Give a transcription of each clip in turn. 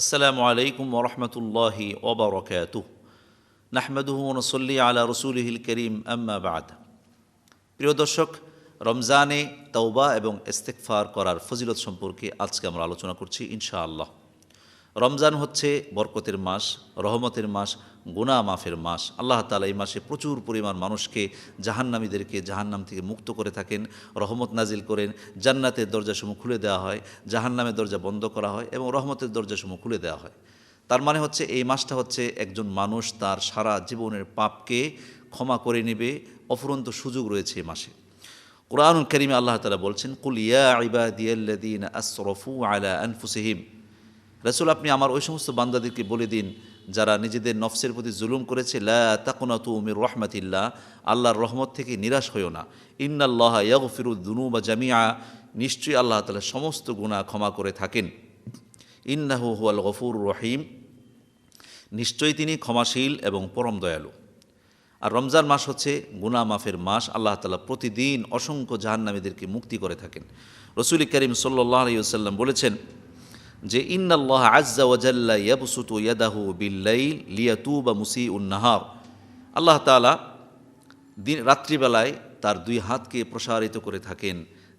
আসসালামু আলাইকুম ওরহমতুল্লাহি ওবরকাত নাহমেদুহ নসল্লি আলা রসুলহিল করিম আম্মাবাদ প্রিয় দর্শক, রমজানে তওবা এবং ইস্তেকফার করার ফজিলত সম্পর্কে আজকে আমরা আলোচনা করছি, ইনশাআল্লাহ। রমজান হচ্ছে বরকতের মাস, রহমতের মাস গুনা মাফের মাস। আল্লাহ তালা এই মাসে প্রচুর পরিমাণ মানুষকে জাহান্নামীদেরকে জাহান্নাম থেকে মুক্ত করে থাকেন, রহমত নাজিল করেন, জান্নাতের দরজাসমূহ খুলে দেওয়া হয়, জাহান্নামের দরজা বন্ধ করা হয় এবং রহমতের দরজাসমূহ খুলে দেওয়া হয়। তার মানে হচ্ছে এই মাসটা হচ্ছে একজন মানুষ তার সারা জীবনের পাপকে ক্ষমা করে নেবে, অফুরন্ত সুযোগ রয়েছে এই মাসে। কোরআন করিমে আল্লাহ তালা বলছেন, কুল ইয়া ইবাদিয়াল্লাদিন আসরফু আলা আনফুসিহিম। রসুল, আপনি আমার ওই সমস্ত বান্দাদেরকে বলে দিন, যারা নিজেদের নফসের প্রতি জুলুম করেছে, লা তাকুনাতু উমির রহমাতিল্লাহ আল্লাহর রহমত থেকে নিরাশ হইও না। ইন্নাল্লাহ ইয়াগফিরুদ দুনু বা জামিয়া নিশ্চয়ই আল্লাহ তালা সমস্ত গুণা ক্ষমা করে থাকেন। ইন্নাহু হুয়াল গফুর রহিম। নিশ্চয়ই তিনি ক্ষমাশীল এবং পরম দয়ালু। আর রমজান মাস হচ্ছে গুনা মাফের মাস। আল্লাহ তালা প্রতিদিন অসংখ্য জাহান্নামীদেরকে মুক্তি করে থাকেন। রসুল করিম সাল্লাহ আলিয়াল্লাম বলেছেন যে ইন্নাল্লাহ আজ্জা ওয়াজাল্লা ইয়াবসুতু ইয়াদাহু বিল্লাইল লিয়াতু বা মুসি উন্নাহার আল্লাহ তালা দিন রাত্রিবেলায় তার দুই হাতকে প্রসারিত করে থাকেন,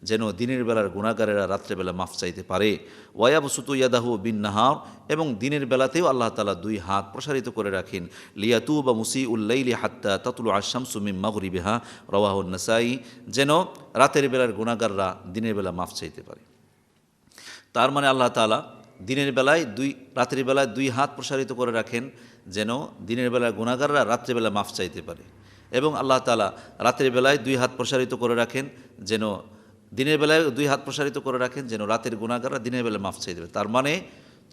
যেন দিনের বেলার গুণাগারেরা রাত্রেবেলা মাফ চাইতে পারে। ওয়াবসুতু ইয়াদাহু বিন নাহার এবং দিনের বেলাতেও আল্লাহ তালা দুই হাত প্রসারিত করে রাখেন। লিয়াতু বা মুসি উল্লাইলি হাত্তা তাতুল আসাম সুমিম মাগরিবেহা, রওয়াহ নাসাই যেন রাতের বেলার গুণাগাররা দিনের বেলা মাফ চাইতে পারে। তার মানে আল্লাহ তালা দিনের বেলায় দুই রাত্রির বেলায় দুই হাত প্রসারিত করে রাখেন যেন দিনের বেলায় গুণাগাররা রাত্রিবেলা মাফ চাইতে পারে। এবং আল্লাহ তালা রাতের বেলায় দুই হাত প্রসারিত করে রাখেন যেন দিনের বেলায় দুই হাত প্রসারিত করে রাখেন যেন রাতের গুণাগাররা দিনের বেলায় মাফ চাইতে পারে। তার মানে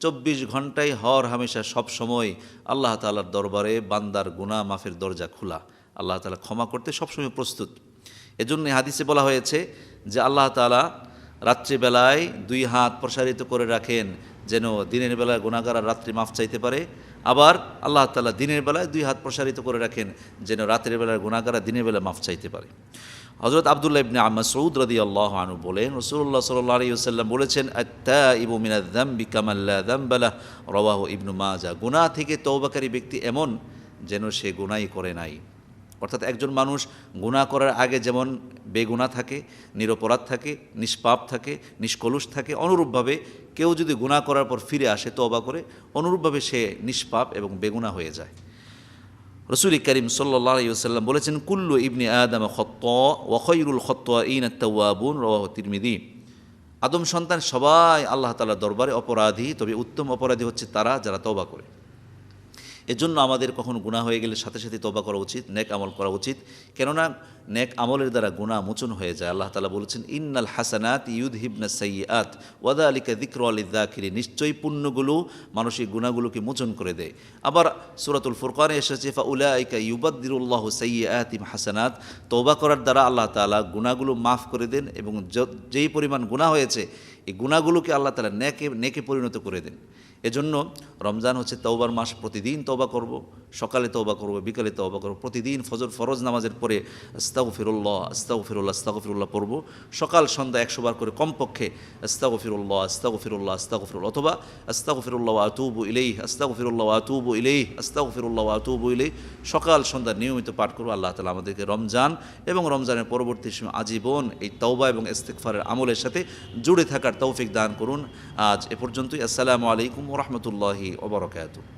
চব্বিশ ঘন্টায় হর হামেশা সব সময় আল্লাহ তালার দরবারে বান্দার গুণা মাফের দরজা খোলা। আল্লাহ তালা ক্ষমা করতে সবসময় প্রস্তুত। এজন্য হাদিসে বলা হয়েছে যে আল্লাহ তালা রাত্রিবেলায় দুই হাত প্রসারিত করে রাখেন যেন দিনের বেলায় গুণাগারা রাত্রি মাফ চাইতে পারে। আবার আল্লাহ তালা দিনের বেলায় দুই হাত প্রসারিত করে রাখেন যেন রাত্রের বেলায় গুণাগারা দিনের বেলায় মাফ চাইতে পারে। হজরত আবদুল্লাহ ইবনে আহমদ সৌদ রদি আল্লাহ আনু বলেন রসুল্লাহ সাল্লাহ আলী সাল্লাম বলেছেন রওয়াহ ইবনু মাজা গুণা থেকে তৌবাকারী ব্যক্তি এমন যেন সে গুণাই করে নাই। অর্থাৎ একজন মানুষ গুণা করার আগে যেমন বেগুনা থাকে, নিরপরাধ থাকে, নিষ্পাপ থাকে, নিষ্কলুষ থাকে, অনুরূপভাবে কেউ যদি গুণা করার পর ফিরে আসে তবা করে, অনুরূপভাবে সে নিষ্পাপ এবং বেগুনা হয়ে যায়। রসুল করিম সাল্লাম বলেছেন, কুল্লু ইবনি আদম খত্ত ওয়রুল খত্ত ইন রওয়াহ তিরমিদি। আদম সন্তান সবাই আল্লাহ তালার দরবারে অপরাধী, তবে উত্তম অপরাধী হচ্ছে তারা যারা তবা করে। এজন্য আমাদের কখন গুণা হয়ে গেলে সাথে সাথে তবা করা উচিত, নেক আমল করা উচিত। কেননা নেক আমলের দ্বারা গুণা মোচন হয়ে যায়। আল্লাহ তালা বলেছেন, ইন্নাল হাসানাত ইউদ হিবনা সাইয়াত ওয়াদা আলিকা দিক্র আলী দাখিরি নিশ্চয়ই পুণ্যগুলো মানসিক গুণাগুলোকে মোচন করে দেয়। আবার সুরাতুল ফুরকানে এসেছে ফা উলাইকা ইউবাদ্দিরুল্লাহ সাইয়াত ইম হাসানাত। তৌবা করার দ্বারা আল্লাহ তালা গুণাগুলো মাফ করে দেন এবং যেই পরিমাণ গুণা হয়েছে, এই গুণাগুলোকে আল্লাহ তালা নেকে নেকে পরিণত করে দেন। এজন্য রমজান হচ্ছে তওবার মাস, প্রতিদিন তওবা করব, সকালে তওবা করব, বিকালে তওবা করব, প্রতিদিন ফজর ফরজ নামাজের পরে আস্তাউ ফিরুল্লাহ আস্তাউ ফিরুল্লাহ আস্তাউ ফিরুল্লাহ পড়ব, সকাল, সন্ধ্যা একশো বার করে কমপক্ষে আস্তাউ ফিরুল্লাহ আস্তাউ ফিরুল্লাহ আস্তাউ ফিরুল্লাহ অথবা আস্তাউ ফিরুল্লাহ আতুবু ইলেই আস্তাউ ফিরুল্লাহ আতুবু ইলেই আস্তাউ ফিরুল্লাহ আতুবু ইলেই সকাল, সন্ধ্যা নিয়মিত পাঠ করব, আল্লাহ তালা আমাদেরকে রমজান এবং রমজানের পরবর্তী সময় আজীবন এই তওবা এবং ইস্তেকফারের আমলের সাথে জুড়ে থাকার তৌফিক দান করুন। আজ এ পর্যন্তই, আসসালামু আলাইকুম রহমতুল্লাহি ওবরকাত